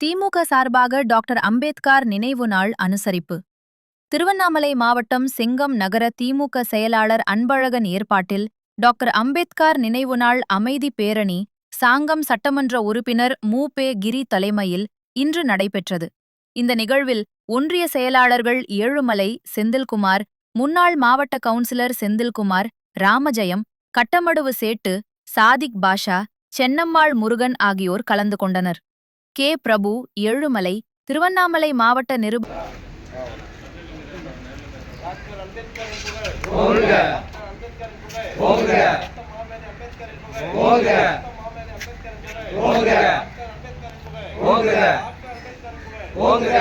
திமுக சார்பாக டாக்டர் அம்பேத்கர் நினைவு நாள் அனுசரிப்பு. திருவண்ணாமலை மாவட்டம் செங்கம் நகர திமுக செயலாளர் அன்பழகன் ஏற்பாட்டில் டாக்டர் அம்பேத்கர் நினைவு நாள் அமைதி பேரணி சாங்கம் சட்டமன்ற உறுப்பினர் மு. பே. கிரி தலைமையில் இன்று நடைபெற்றது. இந்த நிகழ்வில் ஒன்றிய செயலாளர்கள் ஏழுமலை செந்தில்குமார் முன்னாள் மாவட்ட கவுன்சிலர் செந்தில்குமார் ராமஜெயம் கட்டமடுவு சேட்டு சாதிக் பாஷா சென்னம்மாள் முருகன் ஆகியோர் கலந்து கொண்டனர். கே. பிரபு ஏழுமலை திருவண்ணாமலை மாவட்ட நிருப ஓங்க